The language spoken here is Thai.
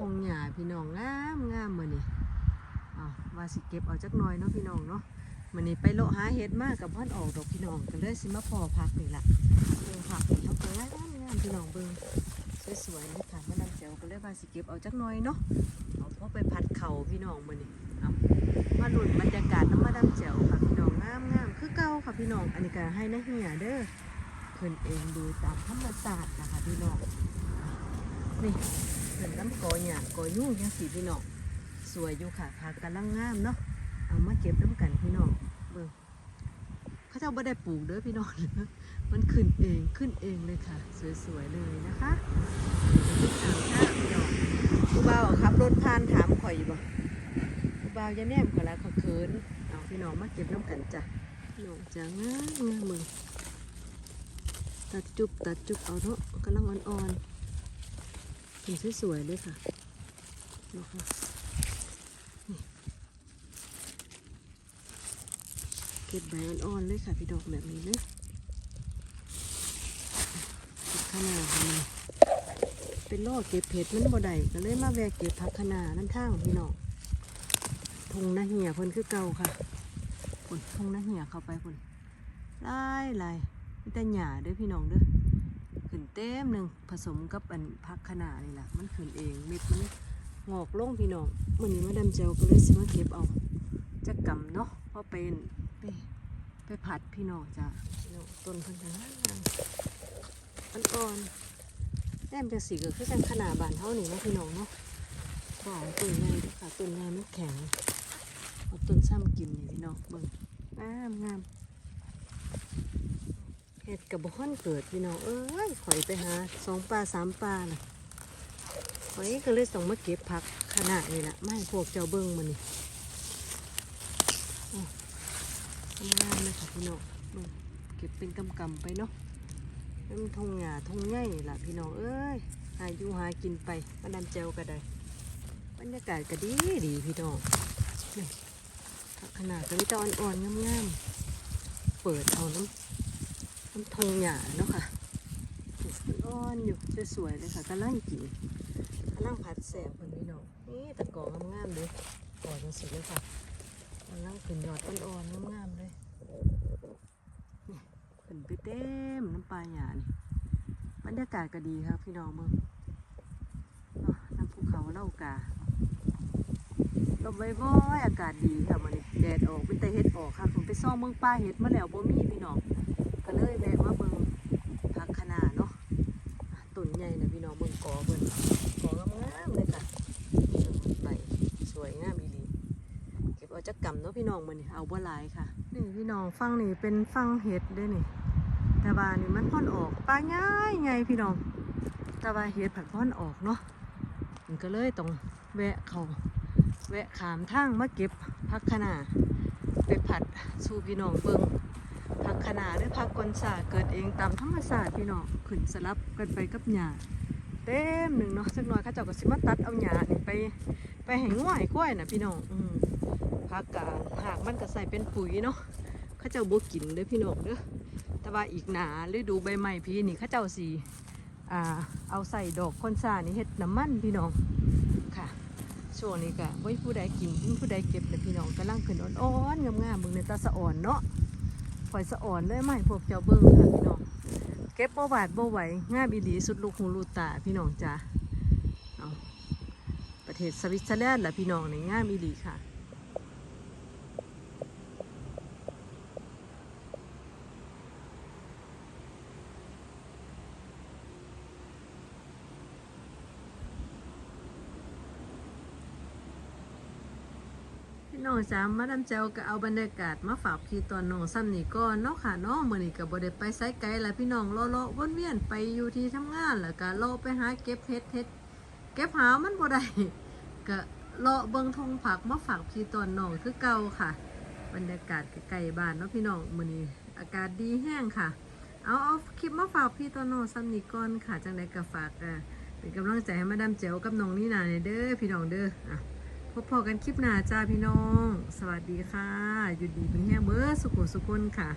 ทงหญ้าพี่น้องงามงามมื้อนี้อ้าวว่าสิเก็บเอาจักหน่อยเนาะพี่น้องเนาะมื้อนี้ไปเลหาเห็ดมากกับพ่อนออกดอกพี่น้องก็เลยสิมาพอพักนี่ละเบิ่งผักนี่เขาก็งามงามพี่น้องเบิ่งสวยๆนี่ค่ะมานำแจวก็เลยว่าสิเก็บเอาจักหน่อยเนาะเอาพอไปผัดเข่าพี่น้องมื้อนี้เอามาลุ้นบรรยากาศน้ำมาดำแจวค่ะพี่น้องงามงามคือเก่าค่ะพี่น้องอันนี้ก็ให้นะเฮียเด้อเพิ่นเองดูตามธรรมชาตินะคะพี่น้องนี่ เห็นน้ำกอหยากอยุ่งยังสีพี่น้องสวยอยู่ค่ะผักกำลังงามเนาะเอามาเก็บน้ำกันพี่น้องเบิ่งเขาเจ้าบ่ได้ปลูกเด้อพี่น้องมันขึ้นเองขึ้นเองเลยค่ะ สวยๆเลยนะคะถ้าพี่น้องผู้บ่าวขับรถผ่านถามข่อยอยู่บ่ผู้บ่าวจะแนมข่อยแล้วเขาเขินเอาพี่น้องมาเก็บน้ำกันจ้ะพี่น้องจะงามงามมึงตัดจุบตัดจุบเอาเนาะกำลังอ่อนๆ สีสวยๆเลยค่ะนะคะเก็บใบอ่อนๆเลยค่ะ พี่ดอกแบบนี้เลยเก็บขนาดนี้เป็นล่อเก็บเผ็ดมันบ่ได้ก็เลยมาแวะเก็บผักขนาน้ำท่างของพี่น้องทงนาเหี่ยเพิ่นคือเก่าค่ะพุ่นทงนาเหี่ยเข้าไปพุ่นไล่ไล่มีแต่หญ้าเด้อพี่น้องเด้อขึ้น เต็มหนึ่งผสมกับอันพักขนานี่แหละมันขึ้นเองเม็ดมันงอกลงพี่น้องมันนี้มาดำเจลก็เลยสิมาเก็บเอาจะกำเนาะเพราะเป็นไปไปผัดพี่น้องจ้ะพี่น้องต้นพันธุ์งามอันอ่อนแต้มจะสีก็คือจังขนาดบานเท่านี้นะพี่น้องเนาะบอกต้นใหญ่ด้วยค่ะต้นใหญ่มันแข็งเอาต้นซ้ำกินนี่พี่น้องเบิ่งงามงาม เห็ดกับบ้อนเกิดพี่น้องเอ้ยข่อยไปหาสองปลาสามปลาน่ะข่อยก็เลยส่งมาเก็บผักขนาดนี้แหละไม่พวกเจ้าเบิ้งมันนี่อ้าวทำงานเลยค่ะพี่น้องเก็บเป็นกำกำไปเนาะแล้วมันทงหญ้าทงใหญ่ล่ะพี่น้องเอ้ยหาอยู่หากินไปมาดำเจวก็ได้บรรยากาศก็ดีดีพี่น้องขนาดก็มีแตอ่อนๆงามๆเปิดเอาน้ำ ทงหยาเนาะค่ะมันอ่อนอยู่สวยๆเลยค่ะกำลังกินกำลังผัดแสบคนนี้เนาะนี่ตะกองามๆเลยกอจังสิเลยค่ะกำลังขึ้นยอดอ่อนๆงามๆเลยขึ้นไปเต็มน้ำปลาหยานี่บรรยากาศก็ดีครับพี่น้องเมืองน้ำภูเขาเล่ากาลมบ่อยๆอากาศดีค่ะมันนี่แดดออกเป็นแต่เห็ดออกค่ะผมไปซ่อมเมืองป้าเห็ดมาแล้วบ่มีพี่น้อง ก็เลยแวะมาเบิ่งผักคะน้าเนาะอะต้นใหญ่นะพี่น้องเบิ่งกอเบิ่งกองามๆเลยค่ะใบสวยงามอีหลีเก็บเอาจักกำเนาะพี่น้องมื้อนี้เอาบ่หลายค่ะ นี่พี่น้องฟังนี่เป็นฟังเห็ดเด้นี่แต่ว่านี่มันพ่อนออกปลาใหญ่ใหญ่พี่น้อง แต่ว่าเห็ดผัดพ่อนออกเนาะมันก็เลยต้องแวะเขาแวะขามทางมาเก็บผักคะน้าไปผัดสู่พี่น้องเบิ่ง ผักขนาดหรือผักกนสาเกิดเองตามธรรมชาติพี่น้องขึ้นสลับกันไปกับหญ้าเต็มหนึ่งเนาะสักหน่อยข้าเจ้าก็สิมาตัดเอาหญ้านี่ไปไปให้ง่วยกล้วยนะพี่น้องอืมผักกาดหากมันก็ใส่เป็นปุ๋ยเนาะข้าเจ้าบกินเด้อพี่น้องเด้อแต่ว่าอีกหนาฤดูใบไม้พี่นี่ข้าเจ้าสีอ่าเอาใส่ดอกคอนซานี่เฮ็ดน้ำมันพี่น้องค่ะช่วงนี้ก็ไว้ผู้ใดกินผู้ใดเก็บเลยพี่น้องกำลังขึ้นอ่อนๆงามๆเบิ่งในตาสะอ่อนเนาะ ข่อยสะอ่อนเลยไม่พวกเจ้าเบิ้งค่ะพี่น้องเก็บบ่บาดบ่ไหวง่ามอีหลีสุดลูกหูลูตาพี่น้องจ้าประเทศสวิตเซอร์แลนด์และพี่น้องในง่ามอีหลีค่ะ พี่ น้องจ้ามาดามเจ้าก็เอาบรรยากาศมาฝากพี่ตอนน้องซ้ำนี่ก่อนเนาะค่ะเนาะมื้อนี้ก็บ่ได้ไปไสไกลละพี่น้องเลาะๆวนเวียนไปอยู่ที่ทำงานแล้วก็เลาะไปหาเก็บเฮ็ดเฮ็ดเก็บหามันบ่ได้ก็เลาะเบิ่งทงผักมาฝากพี่ตอนน้องคือเก่าค่ะ บรรยากาศใกล้ๆบ้านเนาะพี่น้องมื้อนี้อากาศดีแห้งค่ะ เอาเอาคลิปมาฝากพี่ตอนน้องซ้ำนี่ก่อนค่ะจังไดก็ฝากอ่าเป็นกำลังใจให้มาดามเจ้ากับน้องนี่นาเด้อพี่น้องเด้ออะ พบพอกันคลิปหน้าจ้าพี่น้อง สวัสดีค่ะ อยู่ดีเป็นแห้งเบอร์สุขสุคนค่ะ